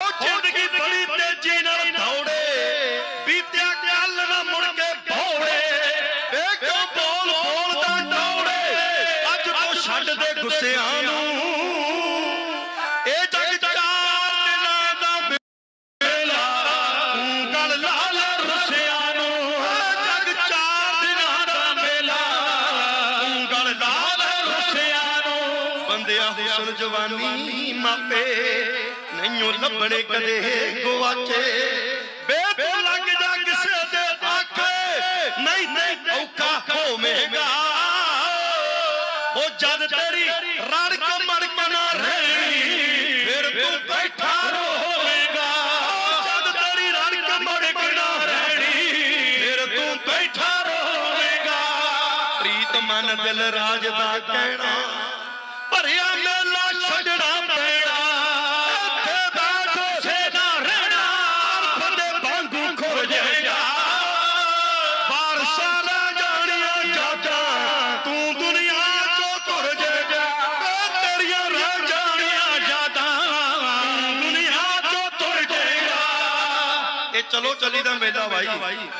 ਉਹ ਜ਼ਿੰਦਗੀ ਬੜੀ ਤੇਜ਼ੀ ਨਾਲ ਦੌੜੇ ਬੀਤਿਆ ਕੱਲ ਨਾ ਮੁੜ ਕੇ ਭੌੜੇ। ਵੇ ਕਿਉਂ ਬੋਲ ਬੋਲਦਾ ਦੌੜੇ? ਅੱਜ ਤੋਂ ਛੱਡ ਦੇ ਗੁੱਸਿਆਂ ਨੂੰ। ਇਹ ਜਗ ਚਾਰ ਦਿਨਾਂ ਦਾ ਵੇਲਾ ਤੂੰ ਗੱਲ ਲਾ ਲੈ ਰੁੱਸਿਆਂ ਨੂੰ। ਇਹ ਜਗ ਚਾਰ ਦਿਨਾਂ ਦਾ ਵੇਲਾ ਤੂੰ ਗੱਲ ਲਾ ਲੈ ਰੁੱਸਿਆਂ ਨੂੰ। ਬੰਦਿਆ ਹੁਸਨ ਜਵਾਨੀ ਮਾਪੇ ਨਹੀਂਓ ਲੱਭਣੇ ਕਦੇ ਗਵਾਚੇ ਬੇ ਤੂੰ ਲੱਗ ਜਾ ਕਿਸੇ ਦੇ ਆਖੇ। ਨਹੀਂ ਨਹੀਂ ਔਖਾ ਹੋਵੇਗਾ। ਉਹ ਜਦ ਤੇਰੀ ਰੜਕ ਮੜਕ ਨਾ ਰਹੀ, ਫਿਰ ਤੂੰ ਬੈਠਾ ਰੋਵੇਂਗਾ ਜਦ ਤੇਰੀ ਰੜਕ ਮੜਕ ਨਾ ਰਹਿਣੀ ਫਿਰ ਤੂੰ ਬੈਠਾ ਰੋਵੇਂਗਾ ਪ੍ਰੀਤ ਮਨ ਦਿਲ ਰਾਜ ਦਾ ਕਹਿਣਾ। ਚਲੋ ਚਲੀ ਦਾ ਮੇਲਾ ਭਾਈ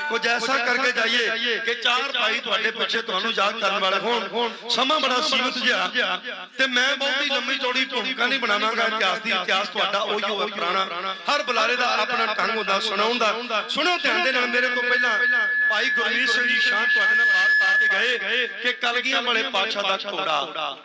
ਕੁਝ ਐਸਾ ਕਰਕੇ ਜਾਈਏ ਕਿ ਚਾਰ ਭਾਈ ਤੁਹਾਡੇ ਪਿੱਛੇ ਤੁਹਾਨੂੰ ਯਾਦ ਕਰਨ ਵਾਲੇ ਹੋਣ। ਸਮਾਂ ਬੜਾ ਸੀਮਤ ਜਿਹਾ। ਤੇ ਮੈਂ ਬਹੁਤੀ ਲੰਮੀ ਚੌੜੀ ਭੂਮਿਕਾ ਨਹੀਂ ਬਣਾਵਾਂਗਾ। ਇਤਿਹਾਸ ਦੀ ਇਤਿਹਾਸ ਤੁਹਾਡਾ ਉਹੀ ਹੋਵੇ ਪੁਰਾਣਾ। ਹਰ ਬੁਲਾਰੇ ਦਾ ਆਪਣਾ ਢੰਗ ਹੁੰਦਾ ਸੁਣਾਉਣ ਦਾ ਸੁਣੋ ਧਿਆਨ ਦੇ ਨਾਲ ਮੇਰੇ ਤੋਂ ਪਹਿਲਾਂ ਭਾਈ ਗੁਰਮੀਤ ਸਿੰਘ ਜੀ ਸ਼ਾਹ ਤੁਹਾਡੇ ਨਾਲ ਬਾਤ ਪਾ ਕੇ ਗਏ ਕਿ ਕਲਗੀਆਂ ਵਾਲੇ ਪਾਤਸ਼ਾਹ ਦਾ ਘੋੜਾ।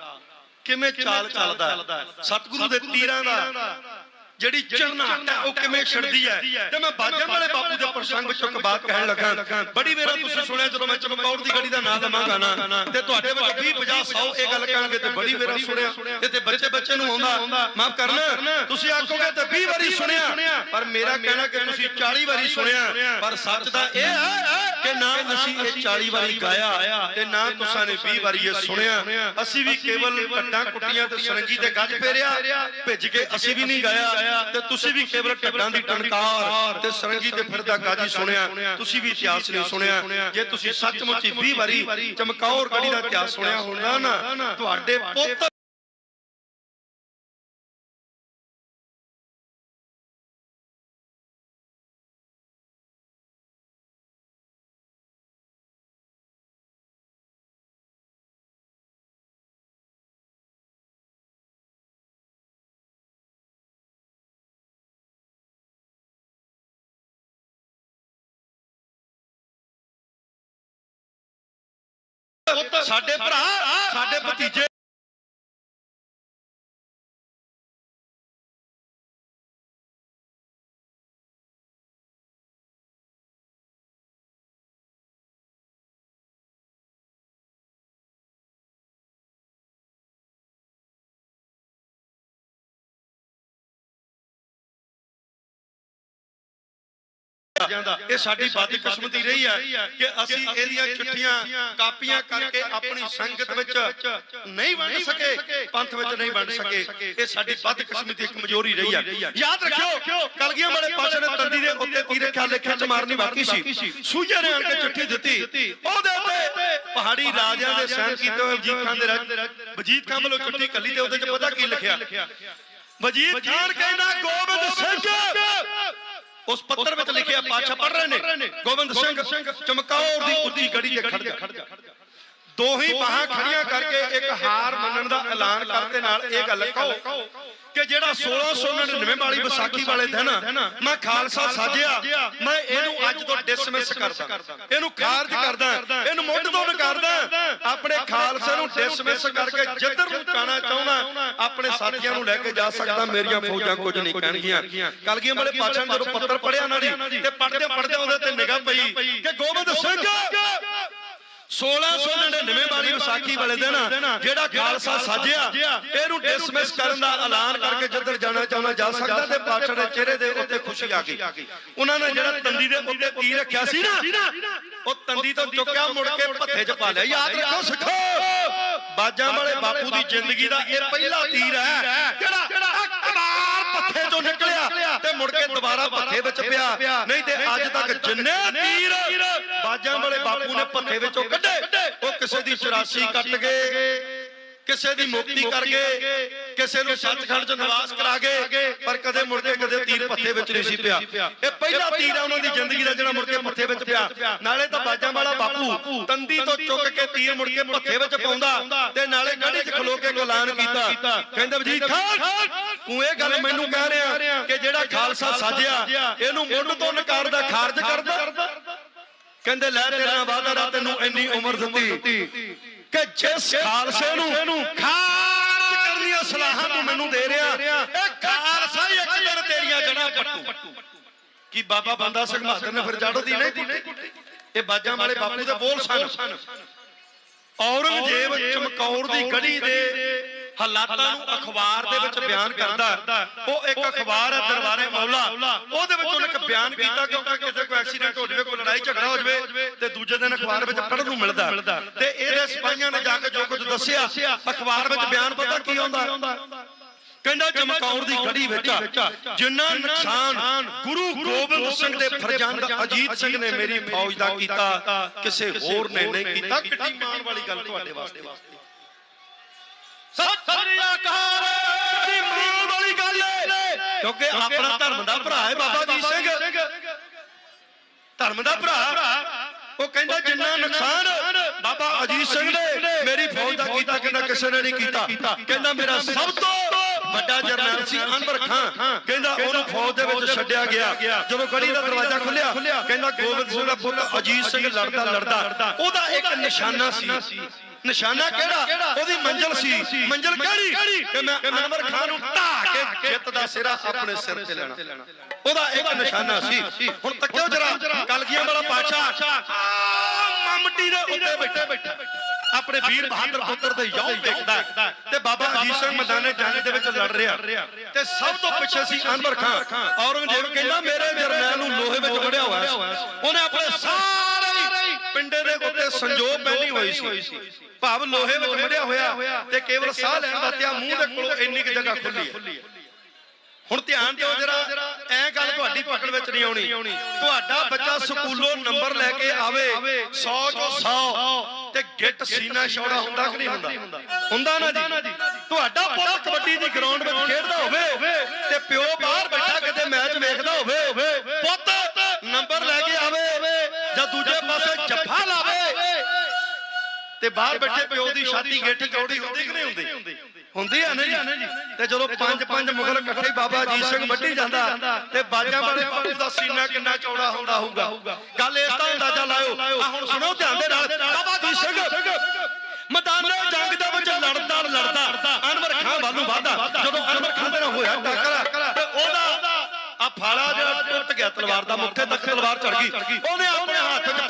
ਕਿਵੇਂ ਚਾਲ ਚੱਲਦਾ ਹੈ। ਸਤਿਗੁਰੂ ਦੇ। ਤੀਰਾਂ ਦਾ। ਜਿਹੜੀ ਚੜਨਾਟ ਹੈ ਉਹ ਕਿਵੇਂ ਛੜਦੀ ਹੈ? ਤੇ ਮੈਂ ਬਾਜਾਂ ਵਾਲੇ ਬਾਪੂ ਦੇ ਪ੍ਰਸੰਗ ਵਿੱਚੋਂ ਇੱਕ ਬਾਤ ਕਹਿਣ ਲੱਗਾ ਬੜੀ ਵੇਰਾ ਤੁਸੀਂ ਸੁਣਿਆ ਜਦੋਂ ਮੈਂ ਚਮਕੌਰ ਦੀ ਗੜੀ ਦਾ ਨਾਮ ਲਵਾਂਗਾ ਨਾ ਤੇ ਤੁਹਾਡੇ ਵਿੱਚ 20 50 100 ਇਹ ਗੱਲ ਕਹਿਣਗੇ ਤੇ ਬੜੀ ਵੇਰਾ ਸੁਣਿਆ। ਤੇ ਤੇ ਬੱਚੇ ਬੱਚੇ ਨੂੰ ਆਉਂਦਾ ਮਾਫ ਕਰਨਾ। ਤੁਸੀਂ ਆਖੋਗੇ ਤੇ 20 ਵਾਰੀ ਸੁਣਿਆ। ਪਰ ਮੇਰਾ ਕਹਿਣਾ ਕਿ ਤੁਸੀਂ 40 ਵਾਰੀ ਸੁਣਿਆ। ਪਰ ਸੱਚ ਤਾਂ ਇਹ ਹੈ ਕਿ ਨਾ ਅਸੀਂ ਇਹ 40 ਵਾਰੀ ਗਾਇਆ। ਤੇ ਨਾ ਤੁਸਾਂ ਨੇ 20 ਵਾਰੀ ਇਹ ਸੁਣਿਆ ਅਸੀਂ ਵੀ ਕੇਵਲ ਢੱਡਾਂ ਕੁੱਟੀਆਂ ਤੇ ਸਰੰਗੀ ਤੇ ਗੱਜ ਫੇਰਿਆ ਭਿੱਜ ਕੇ ਅਸੀਂ ਵੀ ਨਹੀਂ ਗਾਇਆ ਤੇ ਤੁਸੀਂ ਵੀ ਕੇਵਲ ਢੱਡਾਂ ਦੀ ਟਣਕਾਰ ਤੇ ਸਰੰਗੀ ਤੇ ਫਿਰਦਾ ਗਾਜੀ ਸੁਣਿਆ ਤੁਸੀਂ ਵੀ ਇਤਿਹਾਸ ਨਹੀਂ ਸੁਣਿਆ ਜੇ ਤੁਸੀਂ ਸੱਚਮੁੱਚ ਹੀ 20 ਵਾਰੀ ਚਮਕੌਰ ਗੜੀ ਦਾ ਇਤਿਹਾਸ ਸੁਣਿਆ ਹੁੰਦਾ ਨਾ ਤੁਹਾਡੇ ਪੁੱਤ ਸਾਡੇ ਭਰਾ ਸਾਡੇ ਭਤੀਜੇ ਇਹ ਸਾਡੀ ਬਦਕਿਸਮਤੀ ਰਹੀ ਹੈ ਕਿ ਅਸੀਂ ਇਹਦੀਆਂ ਚਿੱਠੀਆਂ ਕਾਪੀਆਂ ਕਰਕੇ ਆਪਣੀ ਸੰਗਤ ਵਿੱਚ ਨਹੀਂ ਵੰਡ ਸਕੇ ਪੰਥ ਵਿੱਚ ਨਹੀਂ ਵੰਡ ਸਕੇ। ਇਹ ਸਾਡੀ ਬਦਕਿਸਮਤੀ ਇੱਕ ਮਜੋਰੀ ਰਹੀ ਹੈ ਯਾਦ ਰੱਖਿਓ ਕਲਗੀਆਂ ਵਾਲੇ ਪਾਸੇ ਨੇ ਤੰਦੀ ਦੇ ਉੱਤੇ ਤੀਰ ਰੱਖਿਆ ਲੇਖਾਂ ਚ ਮਾਰਨੀ ਬਾਕੀ ਸੀ। ਸੂਝੇ ਨੇ ਆਣ ਕੇ ਚਿੱਠੀ ਦਿੱਤੀ। ਉਹਦੇ ਉੱਤੇ ਪਹਾੜੀ ਰਾਜਿਆਂ ਦੇ ਸਹਿਨ ਕੀਤੇ ਹੋਏ ਵਜੀਦ ਖਾਨ ਦੇ ਰਾਜ ਵਜੀਦ ਖਾਨ ਵੱਲੋਂ ਚਿੱਠੀ ਕੱਲੀ ਤੇ ਉਹਦੇ ਚ ਪਤਾ ਕੀ ਲਿਖਿਆ? ਵਜੀਦ ਖਾਨ ਕਹਿੰਦਾ ਗੋਬਿੰਦ ਸਿੰਘ। ਉਸ ਪੱਤਰ ਵਿੱਚ ਲਿਖਿਆ ਪਾਛਾ ਪੜ ਰਹੇ ਨੇ। ਗੋਬਿੰਦ ਸਿੰਘ ਚਮਕੌਰ ਦੀ ਉੱਚੀ ਗੜੀ ਤੇ ਖੜ ਜਾ। ਦੋ ਹੀ ਬਾਹਾਂ ਖੜੀਆਂ ਕਰਕੇ ਇੱਕ ਹਾਰ ਮੰਨਣ ਦਾ ਐਲਾਨ ਕਰਦੇ ਨਾਲ ਇਹ ਗੱਲ ਕਹੋ। ਕਿ ਜਿਹੜਾ 1699 ਵਾਲੀ ਵਿਸਾਖੀ ਵਾਲੇ ਦਿਨ ਮੈਂ ਖਾਲਸਾ ਸਾਜਿਆ ਮੈਂ ਇਹਨੂੰ ਅੱਜ ਤੋਂ ਡਿਸਮਿਸ ਕਰਦਾ। ਇਹਨੂੰ ਖਾਰਜ ਕਰਦਾ। ਇਹਨੂੰ ਮੁੱਢ ਤੋਂ ਨਕਾਰਦਾ। ਆਪਣੇ ਖਾਲਸੇ ਨੂੰ ਡਿਸਮਿਸ ਕਰਕੇ ਜਿੱਧਰ ਨੂੰ ਜਾਣਾ ਚਾਹੁੰਦਾ ਆਪਣੇ ਸਾਥੀਆਂ ਨੂੰ ਲੈ ਕੇ ਜਾ ਸਕਦਾ ਮੇਰੀਆਂ ਫੌਜਾਂ ਕੁਝ ਨਹੀਂ ਕਹਿਣਗੀਆਂ। ਕਲਗੀਆਂ ਵਾਲੇ ਨੇ ਜਦੋਂ ਪੱਤਰ ਪੜਿਆ ਨਾ ਜੀ ਤੇ ਪੜਦੇ ਪੜਦੇ ਉਹਦੇ ਤੇ ਨਿਗਾਹ ਪਈ ਕਿ ਗੋਬਿੰਦ ਸਿੰਘ 1699 ਵਾਲੀ ਵਿਸਾਖੀ ਵਾਲੇ ਦਿਨ ਜਿਹੜਾ ਖਾਲਸਾ ਸਾਜਿਆ ਇਹਨੂੰ ਡਿਸਮਿਸ ਕਰਨ ਦਾ ਐਲਾਨ ਕਰਕੇ ਜਿੱਧਰ ਜਾਣਾ ਚਾਹੁੰਦਾ ਜਾ ਸਕਦਾ ਤੇ ਪਾਤਸ਼ਾਹ ਦੇ ਚਿਹਰੇ ਦੇ ਉੱਤੇ ਖੁਸ਼ੀ ਆ ਗਈ। ਉਹਨਾਂ ਨੇ ਜਿਹੜਾ ਤੰਦੀ ਦੇ ਉੱਤੇ ਤੀਰ ਰੱਖਿਆ ਸੀ ਨਾ ਉਹ ਤੰਦੀ ਤੋਂ ਚੁੱਕਿਆ ਮੁੜ ਕੇ ਭੱਥੇ 'ਚ ਪਾ ਲਿਆ। ਯਾਦ ਰੱਖੋ ਸਿੱਖੋ ਬਾਜਾਂ ਵਾਲੇ ਬਾਪੂ ਦੀ ਜ਼ਿੰਦਗੀ ਦਾ ਇਹ ਪਹਿਲਾ ਤੀਰ ਹੈ। ਜਿਹੜਾ 'ਚੋਂ ਨਿਕਲਿਆ ਤੇ ਮੁੜ ਕੇ ਦੁਬਾਰਾ ਪੱਥੇ ਵਿੱਚ ਪਿਆ। ਨਹੀਂ ਤੇ ਅੱਜ ਤੱਕ ਜਿੰਨੇ ਤੀਰ ਬਾਜਾਂ ਵਾਲੇ ਬਾਪੂ ਨੇ ਪੱਥੇ ਵਿੱਚੋਂ ਕੱਢੇ। ਉਹ ਕਿਸੇ ਦੀ 84 ਕੱਟ ਗਏ। ਕਿਸੇ ਦੀ ਮੁਕਤੀ ਕਰ ਗਏ। ਕਿਸੇ ਨੂੰ ਸੱਚਖੰਡ ਚ ਨਿਵਾਸ ਕਰਾ ਗਏ। ਪਰ ਕਦੇ ਮੁੜ ਕੇ ਕਦੇ ਤੀਰ ਪੱਥੇ ਵਿੱਚ ਨਹੀਂ ਸੀ ਪਿਆ। ਇਹ ਪਹਿਲਾ ਤੀਰ ਹੈ ਉਹਨਾਂ ਦੀ ਜ਼ਿੰਦਗੀ ਦਾ ਜਿਹੜਾ ਮੁੜ ਕੇ ਪੱਥੇ ਵਿੱਚ ਪਿਆ। ਨਾਲੇ ਤਾਂ ਬਾਜਾਂ ਵਾਲਾ ਬਾਪੂ ਤੰਦੀ ਤੋਂ ਚੁੱਕ ਕੇ ਤੀਰ ਮੁੜ ਕੇ ਪੱਥੇ ਵਿੱਚ ਪਾਉਂਦਾ। ਤੇ ਨਾਲੇ ਗੜੀ 'ਚ ਖਲੋ ਕੇ ਐਲਾਨ ਕੀਤਾ। ਕਹਿੰਦੇ ਵਜੀਦ ਖਾਨ ਤੂੰ ਇਹ ਗੱਲ ਮੈਨੂੰ ਕਹਿ ਰਿਹਾ ਕਿ ਜਿਹੜਾ ਖਾਲਸਾ ਸਾਜਿਆ ਇਹਨੂੰ ਮੁੱਢ ਤੋਂ ਨਕਾਰਦਾ ਖਾਰਜ ਕਰਦਾ ਕਹਿੰਦੇ ਲੈ ਤੇਰੇ ਨਾਲ ਵਾਅਦਾ ਰਾ ਤੈਨੂੰ ਇੰਨੀ ਉਮਰ ਦਿੱਤੀ ਕਿ ਜਿਸ ਖਾਲਸੇ ਨੂੰ ਖਾਰਜ ਕਰਨੀਆਂ ਸਲਾਹਾਂ ਤੂੰ ਮੈਨੂੰ ਦੇ ਰਿਹਾ। ਇਹ ਖਾਲਸਾ ਹੀ ਇੱਕ ਦਿਨ ਤੇਰੀਆਂ ਜੜਾਂ ਪੱਟੂ। ਕੀ ਬਾਬਾ ਬੰਦਾ ਸਿੰਘ ਬਹਾਦਰ ਨੇ ਫਿਰ ਜੜ ਦੀ ਨਹੀਂ। ਕੁੱਟੀ ਇਹ ਬਾਜਾਂ ਵਾਲੇ ਬਾਪੂ ਦੇ ਬੋਲ ਸਨ। ਔਰੰਗਜ਼ੇਬ ਚਮਕੌਰ ਦੀ ਗੜੀ ਦੇ ਹਾਲਾਤਾਂ ਨੂੰ ਅਖਬਾਰ ਦੇ ਵਿੱਚ ਬਿਆਨ ਕਰਦਾ। ਉਹ ਇੱਕ ਅਖਬਾਰ ਹੈ ਦਰਬਾਰੇ ਮੌਲਾ। ਉਹਦੇ ਵਿੱਚ ਉਹਨੇ ਇੱਕ ਬਿਆਨ ਕੀਤਾ ਕਿਉਂਕਿ ਕਿਸੇ ਕੋਈ ਐਕਸੀਡੈਂਟ ਹੋ ਜਾਵੇ ਕੋਈ ਲੜਾਈ ਝਗੜਾ ਹੋ ਜਾਵੇ ਤੇ ਦੂਜੇ ਦਿਨ ਅਖਬਾਰ ਵਿੱਚ ਪੜ੍ਹਨ ਨੂੰ ਮਿਲਦਾ। ਤੇ ਇਹਦੇ ਸਿਪਾਹੀਆਂ ਨੇ ਜਾ ਕੇ ਜੋ ਕੁਝ ਦੱਸਿਆ ਅਖਬਾਰ ਵਿੱਚ ਬਿਆਨ ਪਤਾ ਕੀ ਆਉਂਦਾ? ਕਹਿੰਦਾ ਚਮਕੌਰ ਦੀ ਗੜੀ ਵਿੱਚ ਜਿੰਨਾ ਨੁਕਸਾਨ ਗੁਰੂ ਗੋਬਿੰਦ ਸਿੰਘ ਦੇ ਫਰਜ਼ੰਦ ਅਜੀਤ ਸਿੰਘ ਨੇ ਮੇਰੀ ਫੌਜ ਦਾ ਕੀਤਾ ਕਿਸੇ ਹੋਰ ਨੇ ਨਹੀਂ ਕੀਤਾ। ਕਿੱਡੀ ਮਾਣ ਵਾਲੀ ਗੱਲ ਤੁਹਾਡੇ ਵਾਸਤੇ। ਸਤਿ ਸ੍ਰੀ ਅਕਾਲ ਦੀ ਮਾਣ ਵਾਲੀ ਗੱਲ ਹੈ ਕਿਉਂਕਿ ਆਪਣਾ ਧਰਮ ਦਾ ਭਰਾ ਹੈ ਬਾਬਾ ਜੀ ਸਿੰਘ। ਧਰਮ ਦਾ ਭਰਾ। ਉਹ ਕਹਿੰਦਾ ਜਿੰਨਾ ਨੁਕਸਾਨ ਬਾਬਾ ਅਜੀਤ ਸਿੰਘ ਨੇ ਮੇਰੀ ਫੌਜ ਦਾ ਕੀਤਾ ਕਹਿੰਦਾ ਕਿਸੇ ਨੇ ਨਹੀਂ ਕੀਤਾ। ਕਹਿੰਦਾ ਮੇਰਾ ਸਭ ਤੋਂ ਵੱਡਾ ਜਰਨੈਲ ਸੀ ਅਨਵਰ ਖਾਨ। ਕਹਿੰਦਾ ਉਹਨੂੰ ਫੌਜ ਦੇ ਵਿੱਚ ਛੱਡਿਆ ਗਿਆ। ਜਦੋਂ ਗੜੀ ਦਾ ਦਰਵਾਜ਼ਾ ਖੁੱਲਿਆ ਕਹਿੰਦਾ ਗੋਬਿੰਦ ਸਿੰਘ ਦਾ ਪੁੱਤ ਅਜੀਤ ਸਿੰਘ ਲੜਦਾ ਲੜਦਾ। ਉਹਦਾ ਇੱਕ ਨਿਸ਼ਾਨਾ ਸੀ। ਨਿਸ਼ਾਨਾ ਕਿਹੜਾ? ਉਹਦੀ ਮੰਜ਼ਲ ਸੀ। ਮੰਜ਼ਲ ਕਿਹੜੀ? ਕਿ ਮੈਂ ਅਨਵਰ ਖਾਨ ਨੂੰ ਢਾ ਕੇ ਜਿੱਤ ਦਾ ਸਿਰਾ ਆਪਣੇ ਸਿਰ ਤੇ ਲੈਣਾ। ਉਹਦਾ ਇੱਕ ਨਿਸ਼ਾਨਾ ਸੀ। ਹੁਣ ਤੱਕਿਓ ਜਰਾ ਕਲਗੀਆਂ ਵਾਲਾ ਪਾਸ਼ਾ ਮਮਟੀ ਦੇ ਉੱਤੇ ਬੈਠਾ। ਬੈਠਾ। ਆਪਣੇ ਵੀਰ ਬਹਾਦਰ ਪੁੱਤਰ ਦੇ ਯੌਂ ਵੇਖਦਾ ਤੇ ਬਾਬਾ ਅਜੀਤ ਸਿੰਘ ਮੈਦਾਨੇ ਜੰਗ ਦੇ ਵਿੱਚ ਲੜ ਰਿਹਾ। ਤੇ ਸਭ ਤੋਂ ਪਿੱਛੇ ਸੀ ਅਨਵਰ ਖਾਨ। ਔਰੰਗਜ਼ੇਬ ਕਹਿੰਦਾ ਮੇਰੇ ਜਰਨੈਲ ਨੂੰ ਲੋਹੇ ਵਿੱਚ ਵੜਿਆ ਹੋਇਆ ਉਹਨੇ ਆਪਣੇ ਸਾਰੇ ਪਿੰਡੇ ਦੇ ਉੱਤੇ ਸੰਜੋਗ ਪਹਿਨੀ ਹੋਈ ਸੀ। ਭਾਵ ਲੋਹੇ ਵਿੱਚ ਵੜਿਆ ਹੋਇਆ ਤੇ ਕੇਵਲ ਸਾਹ ਲੈਣ ਦਾ ਤਿਆ ਮੂੰਹ ਦੇ ਕੋਲੋਂ ਇੰਨੀ ਕੁ ਜਗ੍ਹਾ ਖੁੱਲੀ ਹੈ। ਹੁਣ ਧਿਆਨ ਦਿਓ ਜਰਾ ਐ ਗੱਲ ਤੁਹਾਡੀ ਪਕੜ ਵਿੱਚ ਨਹੀਂ ਆਉਣੀ। ਤੁਹਾਡਾ ਬੱਚਾ ਸਕੂਲੋਂ ਨੰਬਰ ਲੈ ਕੇ ਆਵੇ 100 ਚੋਂ 100 ਤੇ ਗਿੱਟ ਸੀਨਾ ਛੋੜਾ ਹੁੰਦਾ ਕਿ ਨਹੀਂ ਹੁੰਦਾ? ਹੁੰਦਾ? ਨਾ ਜੀ। ਤੁਹਾਡਾ ਪੁੱਤ ਕਬੱਡੀ ਦੀ ਗਰਾਊਂਡ ਵਿੱਚ ਖੇਡਦਾ ਹੋਵੇ ਤੇ ਪਿਓ ਬਾਹਰ ਬੈਠਾ ਕਿਤੇ ਮੈਚ ਵੇਖਦਾ ਹੋਵੇ ਪੁੱਤ ਨੰਬਰ ਲੈ ਕੇ ਆਵੇ ਜਾਂ ਦੂਜੇ ਪਾਸੇ ਜੱਫਾ ਲਾਵੇ ਤੇ ਬਾਹਰ ਬੈਠੇ ਪਿਓ ਦੀ ਛਾਤੀ ਗਿੱਠ ਚੌੜੀ ਹੁੰਦੀ ਕਿ ਨਹੀਂ ਹੁੰਦੀ? ਹੁੰਦੀ? ਆ ਨਾ ਜੀ। ਤੇ ਜਦੋਂ ਪੰਜ ਪੰਜ ਮੁਗਲ ਇਕੱਠੇ ਬਾਬਾ ਅਜੀਤ ਸਿੰਘ ਵੱਢੀ ਜਾਂਦਾ ਤੇ ਬਾਜਾਂ ਵਾਲੇ ਬਾਪੂ ਦਾ ਸੀਨਾ ਕਿੰਨਾ ਚੌੜਾ ਹੁੰਦਾ ਹੋਊਗਾ? ਗੱਲ ਇਸ ਦਾ ਅੰਦਾਜ਼ਾ ਲਾਇਓ। ਆ ਹੁਣ ਸੁਣੋ ਧਿਆਨ ਦੇ ਨਾਲ। ਬਾਬਾ ਅਜੀਤ ਸਿੰਘ। ਮੈਦਾਨੇ ਜੰਗ ਦੇ ਵਿੱਚ ਲੜਦਾ ਲੜਦਾ। ਅਨਵਰ ਖਾਨ ਵੱਲੋਂ ਵਾਦਾ ਜਦੋਂ ਅਨਵਰ ਖਾਨ ਦੇ ਨਾਲ ਹੋਇਆ ਟੱਕਰ ਤੇ ਉਹਦਾ ਆ ਫਾਲਾ ਜਿਹੜਾ ਟੁੱਟ ਗਿਆ ਤਲਵਾਰ ਦਾ ਮੁੱਠੇ ਤੱਕ ਤਲਵਾਰ ਚੜ ਗਈ। ਉਹਨੇ ਆਪਣੇ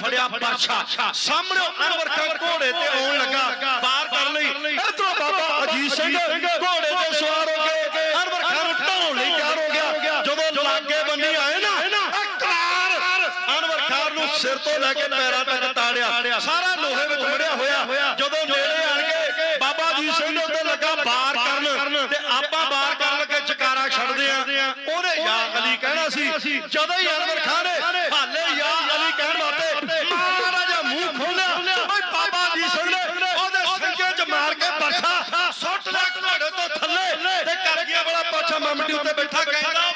ਫੜਿਆ ਪਰਛਾ ਸਾਹਮਣੇ ਅਨਵਰ ਖਾਨ ਘੋੜੇ ਤੇ ਆਉਣ ਲੱਗਾ ਪਾਰ ਕਰ ਲਈ। ਇਧਰੋਂ ਬਾਬਾ ਅਜੀਤ ਸਿੰਘ ਘੋੜੇ ਤੇ ਸਵਾਰ ਹੋ ਕੇ ਅਨਵਰ ਖਾਨ ਨੂੰ ਢਾਉਣ ਲਈ ਤਿਆਰ ਹੋ ਗਿਆ। ਜਦੋਂ ਲਾਗੇ ਬੰਨੀ ਆਏ ਨਾ ਅਕਾਰ ਅਨਵਰ ਖਾਨ ਨੂੰ ਸਿਰ ਤੋਂ ਲੈ ਕੇ ਪੈਰਾਂ ਤੱਕ ਤਾੜਿਆ। ਸਾਰਾ ਲੋਹੇ ਵਿੱਚ ਮੁੜਿਆ ਹੋਇਆ। ਜਦੋਂ ਨੇੜੇ ਆਣ ਕੇ ਬਾਬਾ ਅਜੀਤ ਸਿੰਘ ਦੇ ਉੱਤੇ ਲੱਗਾ ਬਾਰ ਕਰਨ। ਤੇ ਆਪਾਂ ਬਾਰ ਕਰਨ ਲੱਗੇ ਚਕਾਰਾ ਛੱਡਦੇ ਆ ਉਹਨੇ ਯਾ ਅਲੀ ਕਹਿਣਾ ਸੀ ਜਦੋਂ ਹੀ ਅਨਵਰ ਖਾਨ ਨੇ ਹਾਲੇ ਯਾ ਅਲੀ ਕਹਿਣ ਵਾਸਤੇ ਗਿਆ ਵਾਲਾ ਉੱਤੇ ਬੈਠਾ ਕਹਿੰਦਾ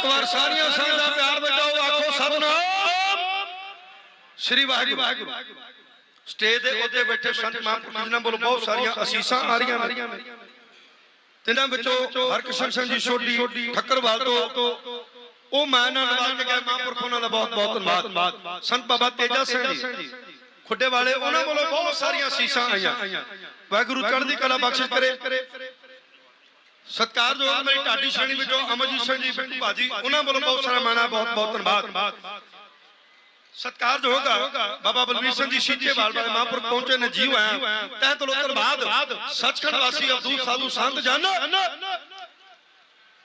ਇੱਕ ਵਾਰ ਸਾਰੀਆਂ ਸੰਗਤਾਂ ਪਿਆਰ ਬਚਾਓ, ਆਖੋ ਸਤਨਾਮ। ਸ੍ਰੀ ਵਾਹਿਗੁਰੂ। ਸਟੇਜ ਦੇ ਉੱਤੇ ਬੈਠੇ ਸੰਤ ਮਹਾਂਪੁਰਖ ਜਿਨ੍ਹਾਂ ਵੱਲੋਂ ਬਹੁਤ ਸਾਰੀਆਂ ਅਸੀਸਾਂ ਆ ਰਹੀਆਂ ਨੇ। ਤਿੰਨਾਂ ਵਿੱਚੋਂ ਹਰਕ੍ਰਿਸ਼ਨ ਸਿੰਘ ਜੀ ਛੋਟੀ ਠੱਕਰਵਾਲ ਤੋਂ। ਉਹ ਮੈਂ ਨਾਲ ਨਿਭਾ ਕੇ ਗਏ ਮਹਾਂਪੁਰਖ ਉਹਨਾਂ ਦਾ ਬਹੁਤ ਬਹੁਤ ਧੰਨਵਾਦ। ਸੰਤ ਬਾਬਾ ਤੇਜਾ ਸਿੰਘ ਜੀ, ਖੁੱਡੇ ਵਾਲੇ, ਉਹਨਾਂ ਵੱਲੋਂ ਬਹੁਤ ਸਾਰੀਆਂ ਅਸੀਸਾਂ ਆਈਆਂ। ਵਾਹਿਗੁਰੂ ਚੜ੍ਹਦੀ ਕਲਾ ਬਖਸ਼ਿਸ਼ ਕਰੇ। ਸਤਿਕਾਰਯੋਗ ਮੇਰੀ ਢਾਡੀ ਸ਼੍ਰੇਣੀ ਵਿੱਚੋਂ ਅਮਰਜੀਤ ਸਿੰਘ ਜੀ ਬਿੱਟੂ ਭਾਜੀ ਉਹਨਾਂ ਵੱਲੋਂ ਬਹੁਤ ਸਾਰਾ ਮਾਣਾ ਬਹੁਤ ਬਹੁਤ ਧੰਨਵਾਦ। ਸਤਿਕਾਰਯੋਗ ਬਾਬਾ ਬਲਵੀਰ ਸਿੰਘ ਜੀ ਸ਼ੀਚੇਵਾਲ ਵਾਲੇ ਮਹਾਂਪੁਰਖ ਪਹੁੰਚੇ ਨੇ ਜੀਵ ਆਇਆ। ਤਹਿ ਤਲੋਤਰ ਬਾਅਦ ਸੱਚਖੰਡ ਵਾਸੀ ਅਬਦੁਲ ਸਾਧੂ ਸੰਤ ਜਨ।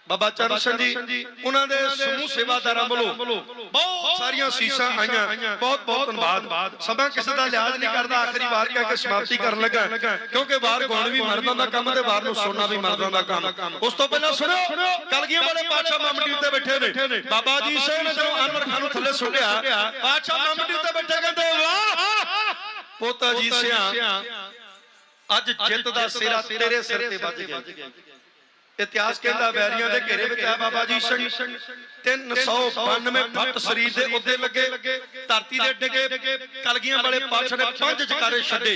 ਬਾਬਾ ਚਰਨ ਸਿੰਘ ਜੀ ਉਹਨਾਂ ਦੇ ਸਮੂਹ ਸੇਵਾਦਾਰਾਂ ਵੱਲੋਂ ਬਹੁਤ ਸਾਰੀਆਂ ਸੀਸਾਂ ਆਈਆਂ। ਬਹੁਤ ਬਹੁਤ ਧੰਨਵਾਦ। ਸਭਾ ਕਿਸੇ ਦਾ ਲਿਹਾਜ਼ ਨਹੀਂ ਕਰਦਾ ਆਖਰੀ ਵਾਰ ਕਹਿ ਕੇ ਸਮਾਪਤੀ ਕਰਨ ਲੱਗਾ। ਕਿਉਂਕਿ ਵਾਰ ਗਾਉਣ ਵੀ ਮਰਦਾਂ ਦਾ ਕੰਮ ਤੇ ਵਾਰ ਨੂੰ ਸੁਣਨਾ ਵੀ ਮਰਦਾਂ ਦਾ ਕੰਮ। ਉਸ ਤੋਂ ਪਹਿਲਾਂ ਸੁਣੋ ਕਲਗੀਆਂ ਵਾਲੇ ਪਾਤਸ਼ਾਹ ਮਾਮਡੀ ਉੱਤੇ ਬੈਠੇ ਨੇ। ਬਾਬਾ ਜੀ ਸਿੰਘ ਨੇ ਜਦੋਂ ਅਨਵਰ ਖਾਨ ਨੂੰ ਥੱਲੇ ਸੁੱਟਿਆ ਪਾਤਸ਼ਾਹ ਮਾਮਡੀ ਉੱਤੇ ਬੈਠੇ ਕਹਿੰਦੇ ਵਾਹ! ਪੋਤਾ ਜੀ ਸਿਆ ਅੱਜ ਜਿੱਤ ਦਾ ਸਿਰਾ ਤੇਰੇ ਸਿਰ ਤੇ ਵੱਜ ਗਿਆ। ਇਤਿਹਾਸ ਕਹਿੰਦਾ ਵੈਰੀਆਂ ਦੇ ਘੇਰੇ ਵਿੱਚ ਆ ਬਾਬਾ ਜੀ ਸਿੰਘ 392 ਫੱਟ ਸਰੀਰ ਦੇ ਉੱਤੇ ਲੱਗੇ ਧਰਤੀ ਦੇ ਡਿੱਗੇ ਕਲਗੀਆਂ ਵਾਲੇ ਪਾਤਸ਼ਾਹ ਨੇ ਪੰਜ ਜਕਾਰੇ ਛੱਡੇ।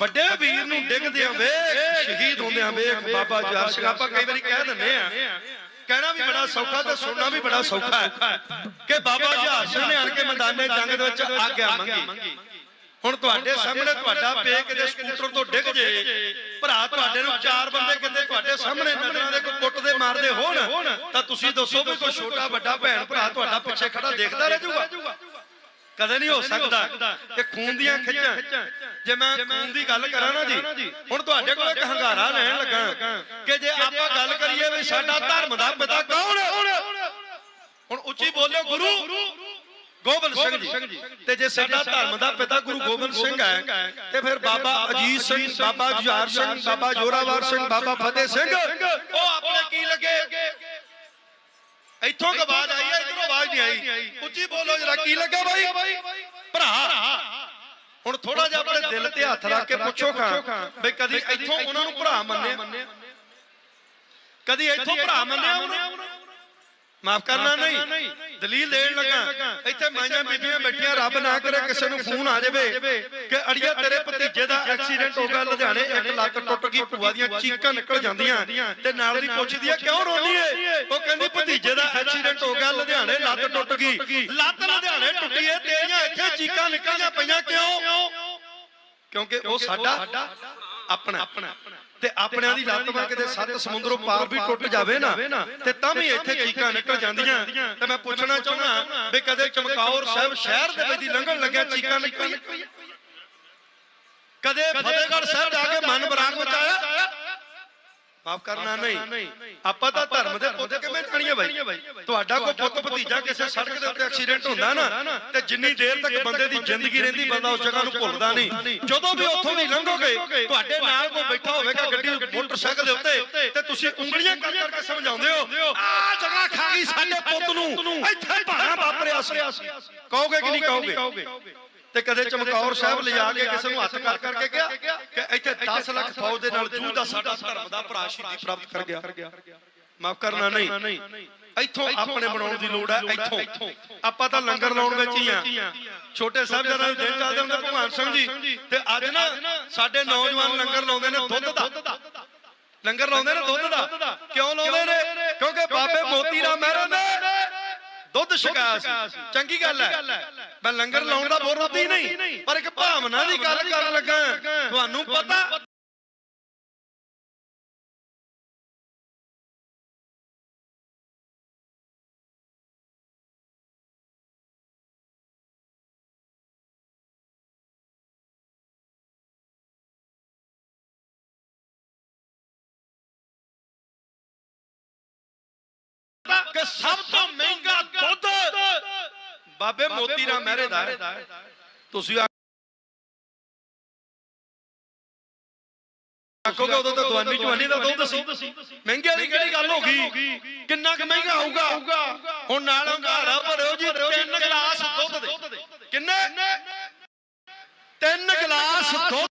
ਵੱਡੇ ਵੀਰ ਨੂੰ ਡਿੱਗਦਿਆਂ ਵੇਖ ਸ਼ਹੀਦ ਹੁੰਦਿਆਂ ਵੇਖ ਬਾਬਾ ਜਵਾਰ ਸਿੰਘ ਆਪਾਂ ਕਈ ਵਾਰੀ ਕਹਿ ਦਿੰਦੇ ਆ ਕਹਿਣਾ ਵੀ ਬੜਾ ਸੌਖਾ ਤੇ ਸੁਣਨਾ ਵੀ ਬੜਾ ਸੌਖਾ ਹੈ। ਕਿ ਬਾਬਾ ਜਹਾਰ ਸਿੰਘ ਨੇ ਆਣ ਕੇ ਮੈਦਾਨੇ ਜੰਗ ਦੇ ਵਿੱਚ ਆਗਿਆ ਮੰਗੀ ਹੁਣ ਤੁਹਾਡੇ ਸਾਹਮਣੇ ਤੁਹਾਡਾ ਪੇ ਕਿਤੇ ਸਕੂਟਰ ਤੋਂ ਡਿੱਗ ਜੇ ਭਰਾ ਤੁਹਾਡੇ ਨੂੰ ਚਾਰ ਬੰਦੇ ਕਿਤੇ ਤੁਹਾਡੇ ਸਾਹਮਣੇ ਨਜ਼ਰਾਂ ਕੋਈ ਕੁੱਟਦੇ ਮਾਰਦੇ ਹੋਣ ਤਾਂ ਤੁਸੀਂ ਦੱਸੋ ਵੀ ਕੋਈ ਛੋਟਾ ਵੱਡਾ ਭੈਣ ਭਰਾ ਤੁਹਾਡਾ ਪਿੱਛੇ ਖੜਾ ਦੇਖਦਾ ਰਹਿ ਜਾਊਗਾ ਕਦੇ ਨਹੀਂ ਹੋ ਸਕਦਾ ਕਿ ਖੂਨ ਦੀਆਂ ਖਿੱਚਾਂ। ਜੇ ਮੈਂ ਖੂਨ ਦੀ ਗੱਲ ਕਰਾਂ ਨਾ ਜੀ ਹੁਣ ਤੁਹਾਡੇ ਕੋਲ ਇੱਕ ਹੰਗਾਰਾ ਲੈਣ ਲੱਗਾ ਕਿ ਜੇ ਆਪਾਂ ਗੱਲ ਕਰੀਏ ਵੀ ਸਾਡਾ ਧਰਮ ਦਾ ਪਿਤਾ ਕੌਣ ਹੈ? ਹੁਣ ਉੱਚੀ ਬੋਲਿਓ ਗੁਰੂ। ਗੋਬਿੰਦ ਸਿੰਘ ਜੀ। ਤੇ ਜੇ ਸਾਡਾ ਧਰਮ ਦਾ ਪਿਤਾ ਗੁਰੂ ਗੋਬਿੰਦ ਸਿੰਘ ਹੈ ਤੇ ਫਿਰ ਬਾਬਾ ਅਜੀਤ ਸਿੰਘ ਬਾਬਾ ਜੁਝਾਰ ਸਿੰਘ ਬਾਬਾ ਜੋਰਾਵਰ ਸਿੰਘ ਬਾਬਾ ਫਤਿਹ ਸਿੰਘ। ਉਹ ਆਪਣੇ ਕੀ ਲੱਗੇ? ਇੱਥੋਂ ਆਵਾਜ਼ ਆਈ ਹੈ ਇਧਰੋਂ ਆਵਾਜ਼ ਨਹੀਂ ਆਈ। ਉੱਚੀ ਬੋਲੋ ਜਰਾ ਕੀ ਲੱਗਾ ਬਾਈ? ਭਰਾ। ਹੁਣ ਥੋੜਾ ਜਿਹਾ ਆਪਣੇ ਦਿਲ ਤੇ ਹੱਥ ਰੱਖ ਕੇ ਪੁੱਛੋ ਖਾਂ ਬਈ ਕਦੀ ਇੱਥੋਂ ਉਹਨਾਂ ਨੂੰ ਭਰਾ ਮੰਨਿਆ? ਕਦੀ ਇੱਥੋਂ ਭਰਾ ਮੰਨਿਆ ਉਹਨੂੰ ਮਾਫ ਕਰਨਾ ਨਹੀਂ। ਦਲੀਲ ਦੇਣ ਲੱਗਾ। ਇੱਥੇ ਮਾਈਆਂ ਬੀਬੀਆਂ ਬੈਠੀਆਂ ਰੱਬ ਨਾ ਕਰੇ ਕਿਸੇ ਨੂੰ ਫੋਨ ਆ ਜਾਵੇ ਕਿ ਅੜੀਆ ਤੇਰੇ ਭਤੀਜੇ ਦਾ ਐਕਸੀਡੈਂਟ ਹੋ ਗਿਆ ਲੁਧਿਆਣੇ ਇੱਕ ਲੱਤ ਟੁੱਟ ਗਈ ਭੂਆ ਦੀਆਂ ਚੀਕਾਂ ਨਿਕਲ ਜਾਂਦੀਆਂ ਤੇ ਨਾਲ ਦੀ ਪੁੱਛਦੀ ਆ ਕਿਉਂ ਰੋਂਦੀ ਏ? ਉਹ ਕਹਿੰਦੀ ਭਤੀਜੇ ਦਾ ਐਕਸੀਡੈਂਟ ਹੋ ਗਿਆ ਲੁਧਿਆਣੇ ਲੱਤ ਟੁੱਟ ਗਈ। ਲੱਤ ਲੁਧਿਆਣੇ ਟੁੱਟੀ ਏ ਤੇਰੀਆਂ ਇੱਥੇ ਚੀਕਾਂ ਨਿਕਲੀਆਂ ਪਈਆਂ ਕਿਉਂ? ਕਿਉਂਕਿ ਉਹ ਸਾਡਾ ਆਪਣਾ। ਤੇ ਆਪਣਿਆਂ ਦੀ ਲੱਤ ਮਾਰ ਕਿਤੇ ਸੱਤ ਸਮੁੰਦਰੋਂ ਪਾਰ ਵੀ ਟੁੱਟ ਜਾਵੇ ਨਾ ਤੇ ਤਾਂ ਵੀ ਇੱਥੇ ਚੀਕਾਂ ਨਿਕਲ ਜਾਂਦੀਆਂ। ਤੇ ਮੈਂ ਪੁੱਛਣਾ ਚਾਹੁੰਦਾ ਵੀ ਕਦੇ ਚਮਕੌਰ ਸਾਹਿਬ ਸ਼ਹਿਰ ਦੇ ਵਿੱਚ ਦੀ ਲੰਘਣ ਲੱਗਿਆ ਚੀਕਾਂ ਨਿਕਲੀਆਂ। ਕਦੇ ਫਤਿਹਗੜ੍ਹ ਸਾਹਿਬ ਜਾ ਕੇ ਮਨ ਬਰਾਨ ਬਚਾਇਆ? ਮਾਫ ਕਰਨਾ ਨਹੀਂ। ਆਪਾਂ ਤਾਂ ਧਰਮ ਦੇ ਪੁੱਤ ਕਿਵੇਂ ਜਾਣੀਏ ਬਾਈ? ਤੁਹਾਡਾ ਕੋਈ ਪੁੱਤ ਭਤੀਜਾ ਕਿਸੇ ਸੜਕ ਦੇ ਉੱਤੇ ਐਕਸੀਡੈਂਟ ਹੁੰਦਾ ਨਾ ਤੇ ਜਿੰਨੀ ਦੇਰ ਤੱਕ ਬੰਦੇ ਦੀ ਜ਼ਿੰਦਗੀ ਰਹਿੰਦੀ ਬੰਦਾ ਉਸ ਜਗ੍ਹਾ ਨੂੰ ਭੁੱਲਦਾ ਨਹੀਂ। ਜਦੋਂ ਵੀ ਉੱਥੋਂ ਦੀ ਲੰਘੋਗੇ ਤੁਹਾਡੇ ਨਾਲ ਕੋਈ ਬੈਠਾ ਹੋਵੇਗਾ ਗੱਡੀ ਮੋਟਰਸਾਈਕਲ ਦੇ ਉੱਤੇ ਤੇ ਤੁਸੀਂ ਉਂਗਲੀਆਂ ਕਰ ਕਰਕੇ ਸਮਝਾਉਂਦੇ ਹੋ ਆ ਜਗ੍ਹਾ ਖਾ ਗਈ ਸਾਡੇ ਪੁੱਤ ਨੂੰ। ਇੱਥੇ ਭਾਣਾ ਵਾਪਰਿਆ ਸੀ। ਕਹੋਗੇ ਕਿ ਨਹੀਂ ਕਹੋਗੇ? ਤੇ ਕਦੇ ਚਮਕੌਰ ਸਾਹਿਬ ਲਿਜਾ ਕੇ ਕਿਸੇ ਨੂੰ ਹੱਥ ਕਰ ਕਰਕੇ ਕਿਹਾ ਕਿ ਇੱਥੇ 10 ਲੱਖ ਫੌਜ ਦੇ ਨਾਲ ਦਾ ਸਾਡਾ ਧਰਮ ਦਾ ਭਰਾ ਸ਼ਹੀਦੀ ਪ੍ਰਾਪਤ ਕਰ ਗਿਆ। ਮਾਫ ਕਰਨਾ ਨਹੀਂ। ਇੱਥੋਂ ਆਪਣੇ ਬਣਾਉਣ ਦੀ ਲੋੜ ਹੈ ਇੱਥੋਂ। ਆਪਾਂ ਤਾਂ ਲੰਗਰ ਲਾਉਣ ਵਿੱਚ ਹੀ ਆ ਛੋਟੇ ਸਾਹਿਬਜ਼ਾਦਿਆਂ ਦੇ ਦਿਨ ਚੱਲਦੇ ਹੁੰਦੇ ਭਗਵਾਨ ਸਿੰਘ ਜੀ ਤੇ ਅੱਜ ਨਾ ਸਾਡੇ ਨੌਜਵਾਨ ਲੰਗਰ ਲਾਉਂਦੇ ਨੇ ਦੁੱਧ ਦਾ। ਲੰਗਰ ਲਾਉਂਦੇ ਨੇ ਦੁੱਧ ਦਾ। ਕਿਉਂ ਲਾਉਂਦੇ ਨੇ? ਕਿਉਂਕਿ ਬਾਬੇ ਮੋਤੀ ਰਾਮ ਮਹਿਰਾ ਨੇ। ਦੁੱਧ ਛਕਾਇਆ ਸੀ। ਚੰਗੀ ਗੱਲ ਹੈ। ਮੈਂ ਲੰਗਰ ਲਾਉਣ ਦਾ ਵਿਰੋਧੀ ਨਹੀਂ। ਪਰ ਇੱਕ ਭਾਵਨਾ ਦੀ ਗੱਲ ਕਰਨ ਲੱਗਾ। ਤੁਹਾਨੂੰ ਪਤਾ ਕਿ ਸਭ ਤੋਂ ਮਹਿੰਗਾ ਦੁੱਧ ਬਾਬੇ ਮੋਤੀ ਰਾਮ ਮਹਿਰੇ ਦਾ ਹੈ। ਤੁਸੀਂ ਆਖੋਗੇ ਉਦੋਂ ਤਾਂ ਦਵਾਨੀ ਜਵਾਨੀ ਦਾ ਦੁੱਧ ਸੀ। ਮਹਿੰਗੇ ਦੀ ਕਿਹੜੀ ਗੱਲ ਹੋ ਗਈ? ਕਿੰਨਾ ਕੁ ਮਹਿੰਗਾ ਹੋਊਗਾ? ਹੁਣ ਨਾਲ ਹੰਗਾਰਾ ਭਰਿਓ ਜੀ ਤਿੰਨ ਗਲਾਸ ਦੁੱਧ ਦੇ। ਕਿੰਨੇ? ਤਿੰਨ ਗਲਾਸ ਦੁੱਧ